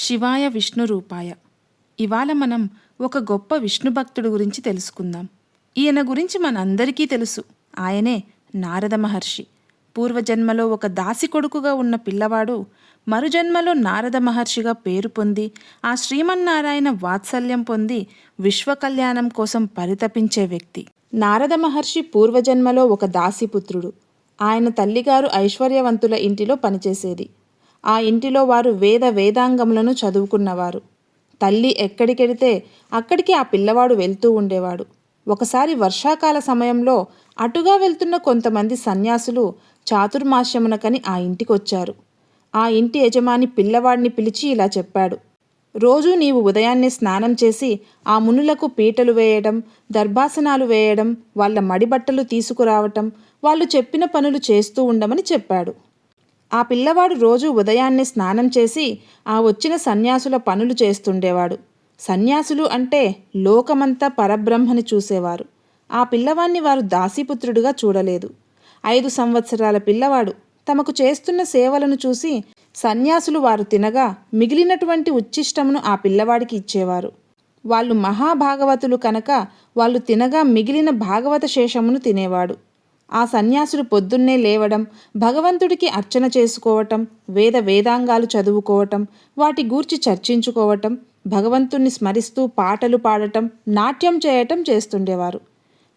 శివాయ విష్ణు రూపాయ. ఇవాళ మనం ఒక గొప్ప విష్ణు భక్తుడు గురించి తెలుసుకుందాం. ఈయన గురించి మనందరికీ తెలుసు. ఆయనే నారద మహర్షి. పూర్వజన్మలో ఒక దాసి కొడుకుగా ఉన్న పిల్లవాడు మరుజన్మలో నారద మహర్షిగా పేరు పొంది ఆ శ్రీమన్నారాయణ వాత్సల్యం పొంది విశ్వకళ్యాణం కోసం పరితపించే వ్యక్తి. నారద మహర్షి పూర్వజన్మలో ఒక దాసిపుత్రుడు ఆయన తల్లిగారు ఐశ్వర్యవంతుల ఇంటిలో పనిచేసేది. ఆ ఇంటిలో వారు వేద వేదాంగములను చదువుకున్నవారు. తల్లి ఎక్కడికెడితే అక్కడికి ఆ పిల్లవాడు వెళ్తూ ఉండేవాడు. ఒకసారి వర్షాకాల సమయంలో అటుగా వెళ్తున్న కొంతమంది సన్యాసులు చాతుర్మాస్యమునకని ఆ ఇంటికొచ్చారు. ఆ ఇంటి యజమాని పిల్లవాడిని పిలిచి ఇలా చెప్పాడు. రోజూ నీవు ఉదయాన్నే స్నానం చేసి ఆ మునులకు పీటలు వేయడం దర్భాసనాలు వేయడం వాళ్ళ మడిబట్టలు తీసుకురావటం వాళ్ళు చెప్పిన పనులు చేస్తూ ఉండమని చెప్పాడు. ఆ పిల్లవాడు రోజు ఉదయాన్నే స్నానం చేసి ఆ వచ్చిన సన్యాసుల పనులు చేస్తుండేవాడు. సన్యాసులు అంటే లోకమంతా పరబ్రహ్మని చూసేవారు. ఆ పిల్లవాణ్ణి వారు దాసీపుత్రుడిగా చూడలేదు. ఐదు సంవత్సరాల పిల్లవాడు తమకు చేస్తున్న సేవలను చూసి సన్యాసులు వారు తినగా మిగిలినటువంటి ఉచ్ఛిష్టమును ఆ పిల్లవాడికి ఇచ్చేవారు. వాళ్ళు మహాభాగవతులు కనుక వాళ్ళు తినగా మిగిలిన భాగవత శేషమును తినేవాడు. ఆ సన్యాసులు పొద్దున్నే లేవడం భగవంతుడికి అర్చన చేసుకోవటం వేద వేదాంగాలు చదువుకోవటం వాటి గూర్చి చర్చించుకోవటం భగవంతుణ్ణి స్మరిస్తూ పాటలు పాడటం నాట్యం చేయటం చేస్తుండేవారు.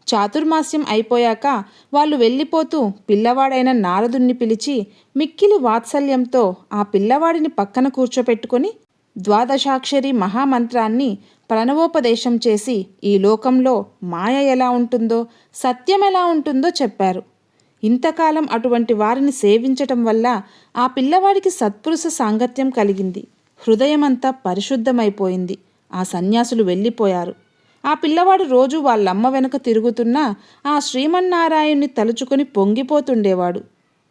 చాతుర్మాస్యం అయిపోయాక వాళ్ళు వెళ్ళిపోతూ పిల్లవాడైన నారదుణ్ణి పిలిచి మిక్కిలి వాత్సల్యంతో ఆ పిల్లవాడిని పక్కన కూర్చోపెట్టుకొని ద్వాదశాక్షరి మహామంత్రాన్ని ప్రణవోపదేశం చేసి ఈ లోకంలో మాయ ఎలా ఉంటుందో సత్యం ఎలా ఉంటుందో చెప్పారు. ఇంతకాలం అటువంటి వారిని సేవించటం వల్ల ఆ పిల్లవాడికి సత్పురుష సాంగత్యం కలిగింది. హృదయమంతా పరిశుద్ధమైపోయింది. ఆ సన్యాసులు వెళ్ళిపోయారు. ఆ పిల్లవాడు రోజు వాళ్ళమ్మ వెనక తిరుగుతున్నా ఆ శ్రీమన్నారాయణ్ణి తలుచుకొని పొంగిపోతుండేవాడు.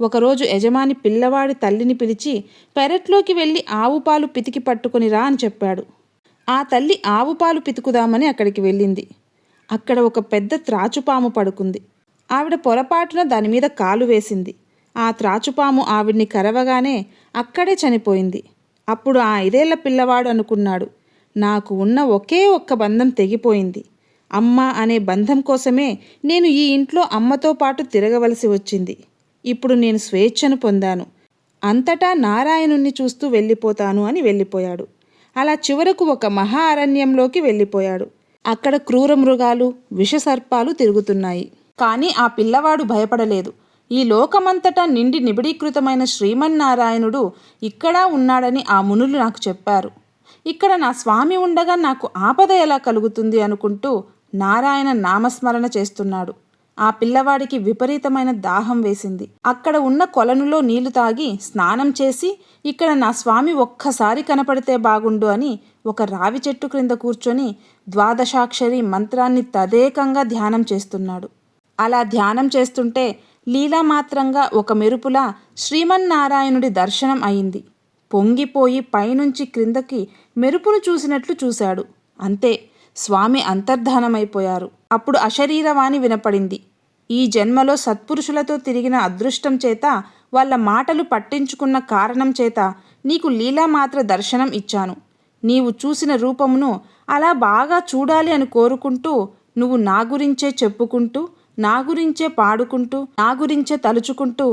ఒకరోజు యజమాని పిల్లవాడి తల్లిని పిలిచి పెరట్లోకి వెళ్ళి ఆవు పాలు పితికి పట్టుకుని రా అని చెప్పాడు. ఆ తల్లి ఆవు పాలు పితుకుదామని అక్కడికి వెళ్ళింది. అక్కడ ఒక పెద్ద త్రాచుపాము పడుకుంది. ఆవిడ పొరపాటున దాని మీద కాలు వేసింది. ఆ త్రాచుపాము ఆవిడ్ని కరవగానే అక్కడే చనిపోయింది. అప్పుడు ఆ ఐదేళ్ళ పిల్లవాడు అనుకున్నాడు నాకు ఉన్న ఒకే ఒక్క బంధం తెగిపోయింది. అమ్మ అనే బంధం కోసమే నేను ఈ ఇంట్లో అమ్మతో పాటు తిరగవలసి వచ్చింది. ఇప్పుడు నేను స్వేచ్ఛను పొందాను. అంతటా నారాయణుణ్ణి చూస్తూ వెళ్ళిపోతాను అని వెళ్ళిపోయాడు. అలా చివరకు ఒక మహా అరణ్యంలోకి వెళ్ళిపోయాడు. అక్కడ క్రూర మృగాలు విషసర్పాలు తిరుగుతున్నాయి. కానీ ఆ పిల్లవాడు భయపడలేదు. ఈ లోకమంతటా నిండి నిబిడీకృతమైన శ్రీమన్నారాయణుడు ఇక్కడా ఉన్నాడని ఆ మునులు నాకు చెప్పారు. ఇక్కడ నా స్వామి ఉండగా నాకు ఆపద ఎలా కలుగుతుంది అనుకుంటూ నారాయణ నామస్మరణ చేస్తున్నాడు. ఆ పిల్లవాడికి విపరీతమైన దాహం వేసింది. అక్కడ ఉన్న కొలనులో నీళ్ళు తాగి స్నానం చేసి ఇక్కడ నా స్వామి ఒక్కసారి కనపడితే బాగుండు అని ఒక రావి చెట్టు క్రింద కూర్చొని ద్వాదశాక్షరి మంత్రాన్ని తదేకంగా ధ్యానం చేస్తున్నాడు. అలా ధ్యానం చేస్తుంటే లీలామాత్రంగా ఒక మెరుపులా శ్రీమన్నారాయణుడి దర్శనం అయింది. పొంగిపోయి పైనుంచి క్రిందకి మెరుపును చూసినట్లు చూశాడు. అంతే స్వామి అంతర్ధానమైపోయారు. అప్పుడు అశరీరవాణి వినపడింది. ఈ జన్మలో సత్పురుషులతో తిరిగిన అదృష్టం చేత వాళ్ళ మాటలు పట్టించుకున్న కారణం చేత నీకు లీలామాత్ర దర్శనం ఇచ్చాను. నీవు చూసిన రూపమును అలా బాగా చూడాలి అని కోరుకుంటూ నువ్వు నా గురించే చెప్పుకుంటూ నా గురించే పాడుకుంటూ నా గురించే తలుచుకుంటూ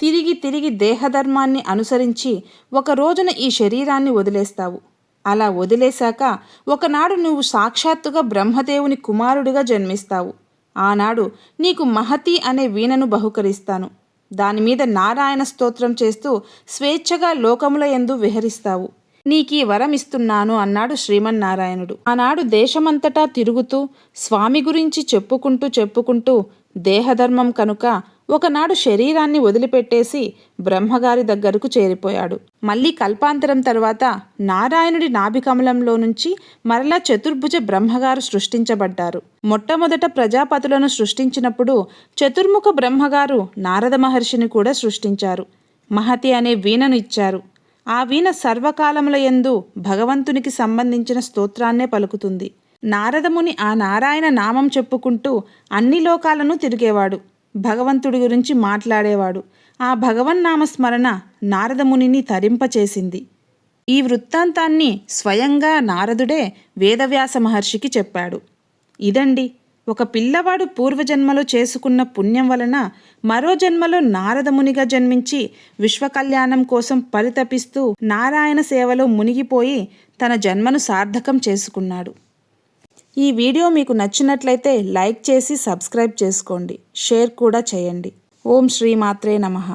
తిరిగి తిరిగి దేహధర్మాన్ని అనుసరించి ఒక రోజున ఈ శరీరాన్ని వదిలేస్తావు. అలా వదిలేశాక ఒకనాడు నువ్వు సాక్షాత్తుగా బ్రహ్మదేవుని కుమారుడిగా జన్మిస్తావు. ఆనాడు నీకు మహతి అనే వీణను బహుకరిస్తాను. దానిమీద నారాయణ స్తోత్రం చేస్తూ స్వేచ్ఛగా లోకముల ఎందు విహరిస్తావు. నీకీ వరం ఇస్తున్నాను అన్నాడు శ్రీమన్నారాయణుడు. ఆనాడు దేశమంతటా తిరుగుతూ స్వామి గురించి చెప్పుకుంటూ చెప్పుకుంటూ దేహధర్మం కనుక ఒకనాడు శరీరాన్ని వదిలిపెట్టేసి బ్రహ్మగారి దగ్గరకు చేరిపోయాడు. మళ్ళీ కల్పాంతరం తర్వాత నారాయణుడి నాభికమలంలో నుంచి మరలా చతుర్భుజ బ్రహ్మగారు సృష్టించబడ్డారు. మొట్టమొదట ప్రజాపతులను సృష్టించినప్పుడు చతుర్ముఖ బ్రహ్మగారు నారద మహర్షిని కూడా సృష్టించారు. మహతి అనే వీణను ఇచ్చారు. ఆ వీణ సర్వకాలముల యందు భగవంతునికి సంబంధించిన స్తోత్రాన్నే పలుకుతుంది. నారదముని ఆ నారాయణ నామం చెప్పుకుంటూ అన్ని లోకాలను తిరిగేవాడు. భగవంతుడి గురించి మాట్లాడేవాడు. ఆ భగవన్నామస్మరణ నారదమునిని తరింపచేసింది. ఈ వృత్తాంతాన్ని స్వయంగా నారదుడే వేదవ్యాస మహర్షికి చెప్పాడు. ఇదండి ఒక పిల్లవాడు పూర్వజన్మలో చేసుకున్న పుణ్యం వలన మరో జన్మలో నారదమునిగా జన్మించి విశ్వకళ్యాణం కోసం పరితపిస్తూ నారాయణ సేవలో మునిగిపోయి తన జన్మను సార్థకం చేసుకున్నాడు. ఈ వీడియో మీకు నచ్చినట్లయితే లైక్ చేసి సబ్స్క్రైబ్ చేసుకోండి. షేర్ కూడా చేయండి. ఓం శ్రీమాత్రే నమః.